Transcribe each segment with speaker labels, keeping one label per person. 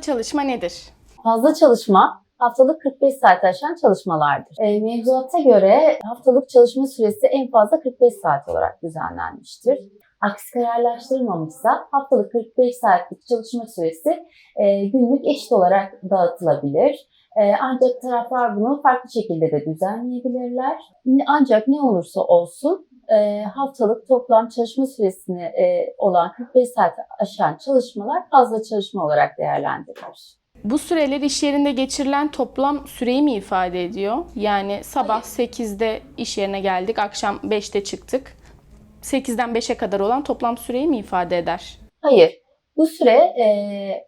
Speaker 1: çalışma nedir?
Speaker 2: Fazla çalışma haftalık 45 saat aşan çalışmalardır. E, mevzuata göre haftalık çalışma süresi en fazla 45 saat olarak düzenlenmiştir. Aksi kararlaştırılmamışsa haftalık 45 saatlik çalışma süresi e, günlük eşit olarak dağıtılabilir. E, ancak taraflar bunu farklı şekilde de düzenleyebilirler. Ancak ne olursa olsun e, haftalık toplam çalışma süresini e, olan 45 saat aşan çalışmalar fazla çalışma olarak değerlendirilir.
Speaker 1: Bu süreler iş yerinde geçirilen toplam süreyi mi ifade ediyor? Yani sabah 8'de iş yerine geldik, akşam 5'te çıktık. 8'den 5'e kadar olan toplam süreyi mi ifade eder?
Speaker 2: Hayır. Bu süre e,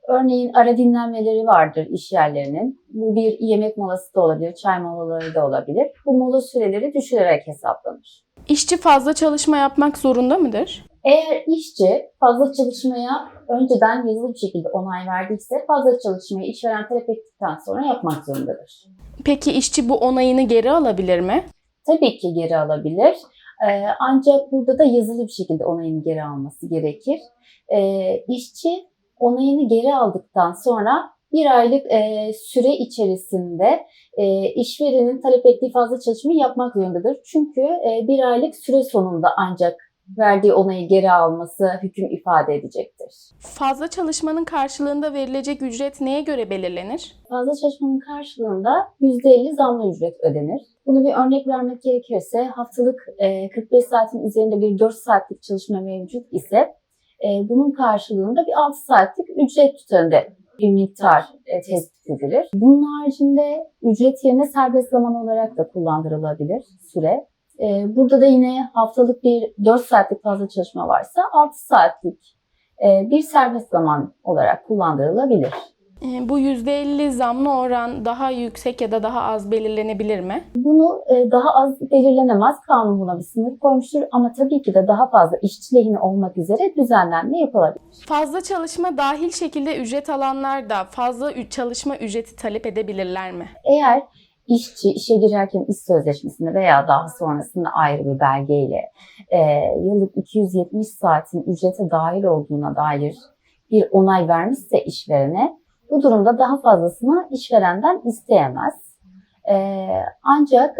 Speaker 2: örneğin ara dinlenmeleri vardır iş yerlerinin. Bu bir yemek molası da olabilir, çay molaları da olabilir. Bu mola süreleri düşürerek hesaplanır.
Speaker 1: İşçi fazla çalışma yapmak zorunda mıdır?
Speaker 2: Eğer işçi fazla çalışmaya önceden yazılı bir şekilde onay verdiyse fazla çalışmayı işveren talep ettikten sonra yapmak zorundadır.
Speaker 1: Peki işçi bu onayını geri alabilir mi?
Speaker 2: Tabii ki geri alabilir. Ee, ancak burada da yazılı bir şekilde onayını geri alması gerekir. Ee, işçi onayını geri aldıktan sonra bir aylık e, süre içerisinde e, işverenin talep ettiği fazla çalışmayı yapmak zorundadır. Çünkü e, bir aylık süre sonunda ancak verdiği onayı geri alması hüküm ifade edecektir.
Speaker 1: Fazla çalışmanın karşılığında verilecek ücret neye göre belirlenir?
Speaker 2: Fazla çalışmanın karşılığında %50 zamlı ücret ödenir. Bunu bir örnek vermek gerekirse haftalık e, 45 saatin üzerinde bir 4 saatlik çalışma mevcut ise e, bunun karşılığında bir 6 saatlik ücret tutarında bir miktar e, tespit edilir. Bunun haricinde ücret yerine serbest zaman olarak da kullandırılabilir süre. E, burada da yine haftalık bir 4 saatlik fazla çalışma varsa 6 saatlik e, bir serbest zaman olarak kullandırılabilir.
Speaker 1: E, Bu %50 zamlı oran daha yüksek ya da daha az belirlenebilir mi?
Speaker 2: Bunu e, daha az belirlenemez. Kanun buna bir sınır koymuştur ama tabii ki de daha fazla işçi lehine olmak üzere düzenlenme yapılabilir.
Speaker 1: Fazla çalışma dahil şekilde ücret alanlar da fazla çalışma ücreti talep edebilirler mi?
Speaker 2: Eğer işçi işe girerken iş sözleşmesinde veya daha sonrasında ayrı bir belgeyle e, yıllık 270 saatin ücrete dahil olduğuna dair bir onay vermişse işverene bu durumda daha fazlasını işverenden isteyemez. E, ancak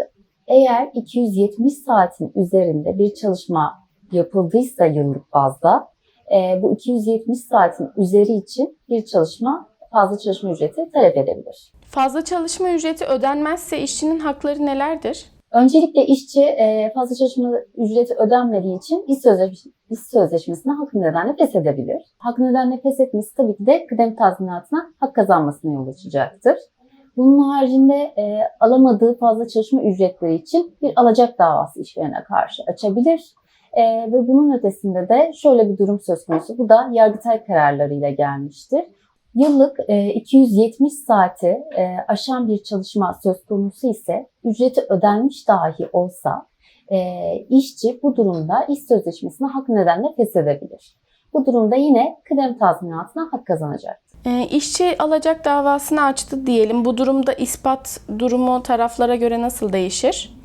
Speaker 2: eğer 270 saatin üzerinde bir çalışma yapıldıysa yıllık bazda e, bu 270 saatin üzeri için bir çalışma fazla çalışma ücreti talep edebilir.
Speaker 1: Fazla çalışma ücreti ödenmezse işçinin hakları nelerdir?
Speaker 2: Öncelikle işçi e, fazla çalışma ücreti ödenmediği için iş, sözleş iş sözleşmesine haklı nedenle feshedebilir. Haklı nedenle feshetmesi tabii ki de kıdem tazminatına hak kazanmasına yol açacaktır. Bunun haricinde e, alamadığı fazla çalışma ücretleri için bir alacak davası işverene karşı açabilir. E, ve bunun ötesinde de şöyle bir durum söz konusu. Bu da Yargıtay kararlarıyla gelmiştir. Yıllık e, 270 saati e, aşan bir çalışma söz konusu ise ücreti ödenmiş dahi olsa e, işçi bu durumda iş sözleşmesine hak nedenle feshedebilir. Bu durumda yine kıdem tazminatına hak kazanacak.
Speaker 1: E, işçi alacak davasını açtı diyelim. Bu durumda ispat durumu taraflara göre nasıl değişir?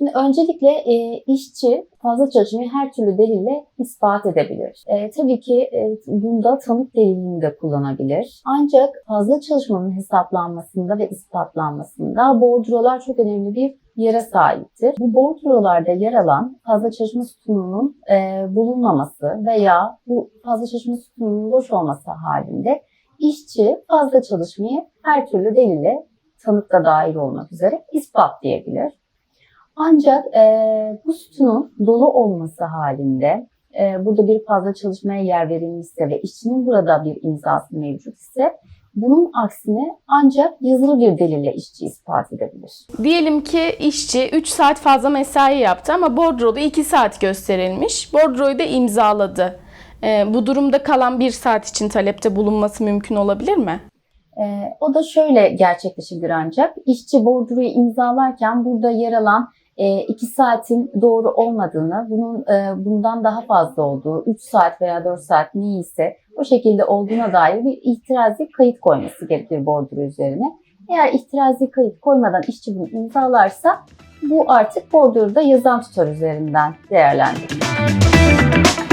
Speaker 2: Şimdi öncelikle e, işçi fazla çalışmayı her türlü delille ispat edebilir. E, tabii ki e, bunda tanık delilini de kullanabilir. Ancak fazla çalışmanın hesaplanmasında ve ispatlanmasında bordrolar çok önemli bir yere sahiptir. Bu bordrolarda yer alan fazla çalışma sütununun e, bulunmaması veya bu fazla çalışma sütununun boş olması halinde işçi fazla çalışmayı her türlü delille tanık da dahil olmak üzere ispatlayabilir. Ancak e, bu sütunun dolu olması halinde e, burada bir fazla çalışmaya yer verilmişse ve işçinin burada bir imzası mevcut ise bunun aksine ancak yazılı bir delille işçi ispat edebilir.
Speaker 1: Diyelim ki işçi 3 saat fazla mesai yaptı ama bordroda 2 saat gösterilmiş. Bordroyu da imzaladı. E, bu durumda kalan 1 saat için talepte bulunması mümkün olabilir mi?
Speaker 2: E, o da şöyle gerçekleşebilir ancak işçi bordroyu imzalarken burada yer alan 2 saatin doğru olmadığını, bunun e, bundan daha fazla olduğu, 3 saat veya 4 saat neyse o şekilde olduğuna dair bir itirazi kayıt koyması gerekir bordro üzerine. Eğer itirazi kayıt koymadan işçi bunu imzalarsa bu artık bordroda yazan tutar üzerinden değerlendirilir.